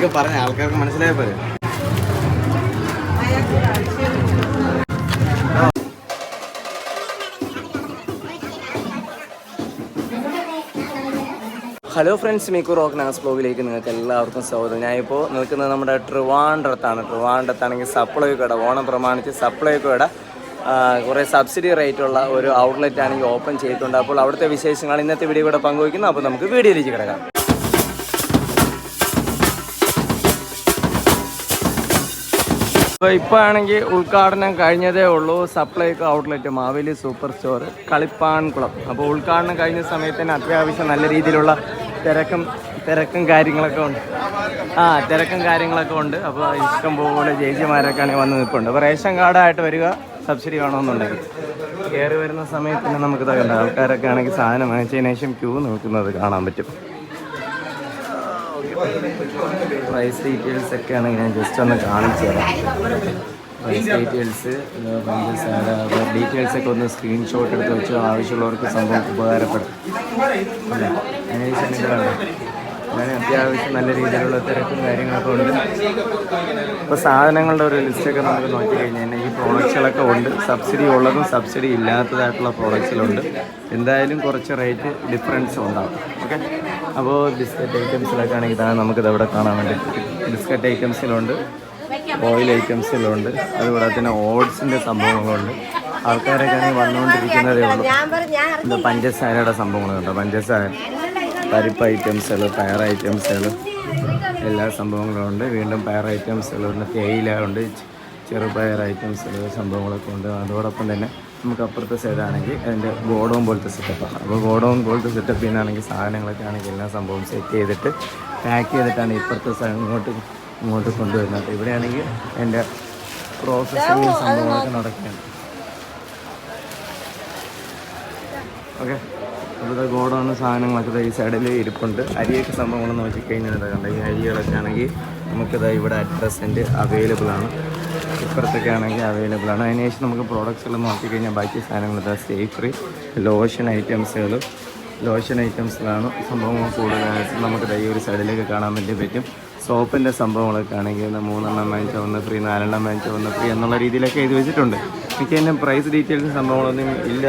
അങ്ങനെയൊക്കെ പറഞ്ഞ ആൾക്കാർക്ക് മനസ്സിലായ പോലെ. ഹലോ ഫ്രണ്ട്സ് മീക്കു റോക്ക് നാസ് ബ്ലോഗിലേക്ക് നിങ്ങൾക്ക് എല്ലാവർക്കും സ്വാഗതം. ഞാനിപ്പോൾ നിൽക്കുന്നത് നമ്മുടെ ട്രിവാൻഡ്രത്താണ്. ട്രിവാൻഡ്രത്താണെങ്കിൽ സപ്ലൈ കട ഓണം പ്രമാണിച്ച് സപ്ലൈ കട കുറേ സബ്സിഡി റേറ്റുള്ള ഒരു ഔട്ട്ലെറ്റ് ആണെങ്കിൽ ഓപ്പൺ ചെയ്തിട്ടുണ്ട്. അപ്പോൾ അവിടുത്തെ വിശേഷങ്ങൾ ഇന്നത്തെ വീഡിയോ കൂടെ പങ്കുവയ്ക്കുന്നു. അപ്പോൾ നമുക്ക് വീഡിയോയിലേക്ക് കിടക്കാം. അപ്പോൾ ഇപ്പോൾ ആണെങ്കിൽ ഉദ്ഘാടനം കഴിഞ്ഞതേ ഉള്ളൂ. Supplyco outlet Maveli super store Kalippankulam. അപ്പോൾ ഉദ്ഘാടനം കഴിഞ്ഞ സമയത്ത് തന്നെ അത്യാവശ്യം നല്ല രീതിയിലുള്ള തിരക്കും തിരക്കും കാര്യങ്ങളൊക്കെ ഉണ്ട്. ആ തിരക്കും കാര്യങ്ങളൊക്കെ ഉണ്ട്. അപ്പോൾ ഇഷ്ടം പോലെ ചേച്ചിമാരൊക്കെയാണ് വന്ന് നിൽപ്പുണ്ട്. അപ്പോൾ റേഷൻ കാർഡായിട്ട് വരിക സബ്സിഡി വേണമെന്നുണ്ടെങ്കിൽ. കയറി വരുന്ന സമയത്ത് തന്നെ നമുക്ക് തകണ്ട ആൾക്കാരൊക്കെ ആണെങ്കിൽ സാധനം വാങ്ങിച്ചതിന് ശേഷം ക്യൂ നിൽക്കുന്നത് കാണാൻ പറ്റും. പ്രൈസ് ഡീറ്റെയിൽസ് ഒക്കെ ആണെങ്കിൽ ഞാൻ ജസ്റ്റ് ഒന്ന് കാണിച്ചു തരാം. പ്രൈസ് ഡീറ്റെയിൽസ് ഡീറ്റെയിൽസ് ഒക്കെ ഒന്ന് സ്ക്രീൻഷോട്ട് എടുത്ത് വെച്ച് ആവശ്യമുള്ളവർക്ക് സംഭവം ഉപകാരപ്പെടും. അതിനുശേഷം ഇത് അങ്ങനെ അത്യാവശ്യം നല്ല രീതിയിലുള്ള തിരക്കും കാര്യങ്ങളൊക്കെ ഉണ്ട്. ഇപ്പോൾ സാധനങ്ങളുടെ ഒരു ലിസ്റ്റൊക്കെ നമുക്ക് നോക്കി കഴിഞ്ഞാൽ ഈ പ്രോഡക്റ്റ്സുകളൊക്കെ ഉണ്ട്. സബ്സിഡി ഉള്ളതും സബ്സിഡി ഇല്ലാത്തതായിട്ടുള്ള പ്രോഡക്റ്റ്സിലുണ്ട് എന്തായാലും കുറച്ച് റേറ്റ് ഡിഫറൻസ് ഉണ്ടാവും. ഓക്കെ അപ്പോൾ ബിസ്ക്കറ്റ് ഐറ്റംസിലൊക്കെ ആണെങ്കിൽ ഇതാണ് നമുക്കിത് അവിടെ കാണാൻ വേണ്ടി ബിസ്ക്കറ്റ് ഐറ്റംസിലുണ്ട് ഓയിൽ ഐറ്റംസിലുണ്ട് അതുകൂടാതെ തന്നെ ഓട്സിന്റെ സംഭവങ്ങളുണ്ട് ആൾക്കാരൊക്കെ ആണെങ്കിൽ വന്നുകൊണ്ടിരിക്കുന്നതേ ഉള്ളൂ. പഞ്ചസാരയുടെ സംഭവങ്ങളുണ്ട് പഞ്ചസാര. പരിപ്പ് ഐറ്റംസുകൾ പയർ ഐറ്റംസുകൾ എല്ലാ സംഭവങ്ങളും ഉണ്ട്. വീണ്ടും പയർ ഐറ്റംസുകൾ പിന്നെ തേയില ഉണ്ട് ചെറുപയർ ഐറ്റംസുകൾ സംഭവങ്ങളൊക്കെ ഉണ്ട്. അതോടൊപ്പം തന്നെ നമുക്ക് അപ്പുറത്തെ സൈഡാണെങ്കിൽ അതിന്റെ ഗോഡൗൺ പോലത്തെ സെറ്റപ്പാണ് അപ്പോൾ ഗോഡൗൺ പോലത്തെ സെറ്റപ്പിൽ നിന്നാണെങ്കിൽ സാധനങ്ങളൊക്കെ ആണെങ്കിൽ എല്ലാ സംഭവം സെറ്റ് ചെയ്തിട്ട് പാക്ക് ചെയ്തിട്ടാണ് ഇപ്പുറത്തെ ഇങ്ങോട്ട് ഇങ്ങോട്ട് കൊണ്ടുവരുന്നത്. ഇവിടെയാണെങ്കിൽ എന്റെ പ്രോസസ്സിങ് സംഭവങ്ങളൊക്കെ നടക്കുകയാണ്. ഓക്കെ ഇവിടെ ഗോഡൗണ് സാധനങ്ങളൊക്കെ ഈ സൈഡിൽ ഇരിപ്പുണ്ട്. അരിയൊക്കെ സംഭവങ്ങൾ നോക്കി കഴിഞ്ഞാൽ കണ്ട ഈ അരികളൊക്കെ ആണെങ്കിൽ നമുക്കിത് ഇവിടെ അറ്റ് പ്രസന്റ് അവൈലബിൾ ആണ്. ഇപ്പുറത്തൊക്കെ ആണെങ്കിൽ അവൈലബിൾ ആണ്. അതിനുശേഷം നമുക്ക് പ്രോഡക്റ്റ്സുകൾ നോക്കിക്കഴിഞ്ഞാൽ ബാക്കി സാധനങ്ങൾ ഇതാ സ്റ്റേ ഫ്രീ ലോഷൻ ഐറ്റംസുകൾ ലോഷൻ ഐറ്റംസിലാണ് സംഭവങ്ങൾ കൂടുതലായിട്ട് നമുക്ക് ഈ ഒരു സൈഡിലേക്ക് കാണാൻ വേണ്ടി പറ്റും. സോപ്പിന്റെ സംഭവങ്ങളൊക്കെ ആണെങ്കിൽ മൂന്നെണ്ണം വാങ്ങിച്ച ഒന്ന് ഫ്രീ നാലെണ്ണം വാങ്ങിച്ച ഒന്ന് ഫ്രീ എന്നുള്ള രീതിയിലൊക്കെ എഴുതി വെച്ചിട്ടുണ്ട്. എനിക്ക് അതിന്റെ പ്രൈസ് ഡീറ്റെയിൽസ് സംഭവങ്ങളൊന്നും ഇല്ല.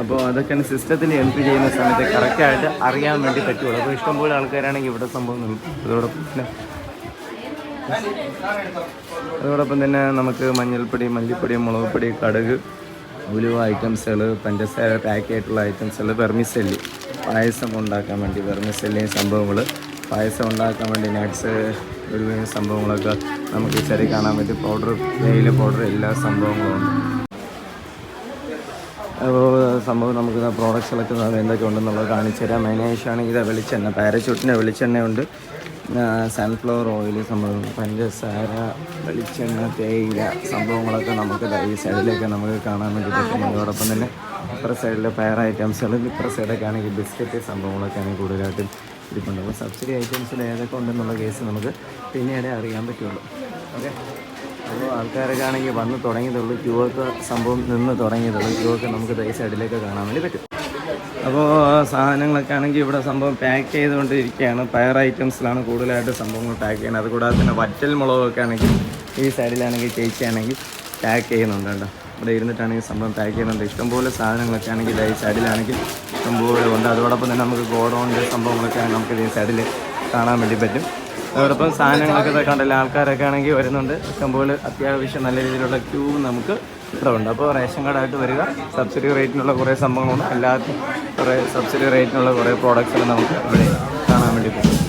അപ്പോൾ അതൊക്കെയാണ് സിസ്റ്റത്തിൽ എൻട്രി ചെയ്യുന്ന സമയത്ത് കറക്റ്റായിട്ട് അറിയാൻ വേണ്ടി പറ്റുള്ളൂ. അപ്പോൾ ഇഷ്ടംപോലെ ആൾക്കാരാണെങ്കിൽ ഇവിടെ സംഭവം അതോടൊപ്പം പിന്നെ അതോടൊപ്പം തന്നെ നമുക്ക് മഞ്ഞൾപ്പൊടി മല്ലിപ്പൊടി മുളക് പൊടി കടുക് ഉലുവ ഐറ്റംസുകൾ പഞ്ചസാര പാക്ക് ആയിട്ടുള്ള ഐറ്റംസുകൾ വെർമിസെല്ലി. പായസം ഉണ്ടാക്കാൻ വേണ്ടി വെർമിസെല്ലിയും സംഭവങ്ങൾ പായസം ഉണ്ടാക്കാൻ വേണ്ടി നട്ട്സ് ഉലുവയും സംഭവങ്ങളൊക്കെ നമുക്ക് ചെറിയ കാണാൻ പറ്റും. പൗഡർ തേയില പൗഡർ എല്ലാ സംഭവങ്ങളും ഉണ്ട്. അപ്പോൾ സംഭവം നമുക്ക് പ്രോഡക്റ്റ്സുകളൊക്കെ എന്തൊക്കെ ഉണ്ടെന്നുള്ളത് കാണിച്ചു തരാം. മെയിനായിട്ടാണെങ്കിൽ ഇത് വെളിച്ചെണ്ണ പാരച്യൂട്ടിന്റെ വെളിച്ചെണ്ണയുണ്ട്. സൺഫ്ലവർ ഓയിൽ സംഭവം പഞ്ചസാര വെളിച്ചെണ്ണ തേയില സംഭവങ്ങളൊക്കെ നമുക്ക് ഈ സൈഡിലേക്ക് നമുക്ക് കാണാൻ വേണ്ടി പറ്റും. അതോടൊപ്പം തന്നെ ഇപ്പുറ സൈഡിലെ പയർ ഐറ്റംസുകൾ ഇപ്പുറ സൈഡൊക്കെ ആണെങ്കിൽ ബിസ്ക്കറ്റ് സംഭവങ്ങളൊക്കെ ആണെങ്കിൽ കൂടുതലായിട്ടും ഇരിപ്പുണ്ട്. അപ്പോൾ സബ്സിഡി ഐറ്റംസിൽ ഏതൊക്കെ ഉണ്ടെന്നുള്ള കേസ് നമുക്ക് പിന്നീട് അറിയാൻ പറ്റുള്ളൂ. ഓക്കെ? അപ്പോൾ ആൾക്കാരൊക്കെ ആണെങ്കിൽ വന്ന് തുടങ്ങിയതുള്ളൂ ക്യൂ ഒക്കെ സംഭവം നിന്ന് തുടങ്ങിയതുള്ളൂ ക്യൂ ഒക്കെ നമുക്ക് ഈ സൈഡിലേക്ക് കാണാൻ വേണ്ടി പറ്റും. അപ്പോൾ സാധനങ്ങളൊക്കെ ആണെങ്കിൽ ഇവിടെ സംഭവം പാക്ക് ചെയ്തുകൊണ്ടിരിക്കുകയാണ്. പയർ ഐറ്റംസിലാണ് കൂടുതലായിട്ട് സംഭവങ്ങൾ പാക്ക് ചെയ്യുന്നത്. അതുകൂടാതെ തന്നെ വറ്റൽ മുളകൊക്കെ ആണെങ്കിൽ ഈ സൈഡിലാണെങ്കിൽ ചേച്ചിയാണെങ്കിൽ പാക്ക് ചെയ്യുന്നുണ്ട് കേട്ടോ. ഇവിടെ ഇരുന്നിട്ടാണെങ്കിൽ സംഭവം പാക്ക് ചെയ്യുന്നുണ്ട്. ഇഷ്ടംപോലെ സാധനങ്ങളൊക്കെ ആണെങ്കിൽ ഈ സൈഡിലാണെങ്കിൽ ഇഷ്ടംപോലെ ഉണ്ട്. അതോടൊപ്പം തന്നെ നമുക്ക് ഗോഡൗണിന്റെ സംഭവങ്ങളൊക്കെ നമുക്ക് ഈ സൈഡിൽ കാണാൻ വേണ്ടി പറ്റും. അതോടൊപ്പം സാധനങ്ങളൊക്കെ കണ്ടല്ലോ? ആൾക്കാരൊക്കെ ആണെങ്കിൽ വരുന്നുണ്ട്. ഇഷ്ടംപോലെ അത്യാവശ്യം നല്ല രീതിയിലുള്ള ക്യൂ നമുക്ക് ഇവിടെ അപ്പോൾ റേഷൻ കാർഡായിട്ട് വരിക. സബ്സിഡി റേറ്റിനുള്ള കുറേ സംഭവങ്ങളുണ്ട്. എല്ലാവർക്കും കുറേ സബ്സിഡി റേറ്റിനുള്ള കുറേ പ്രോഡക്റ്റ്സ് നമുക്ക് ഇവിടെ കാണാൻ വേണ്ടി പറ്റും.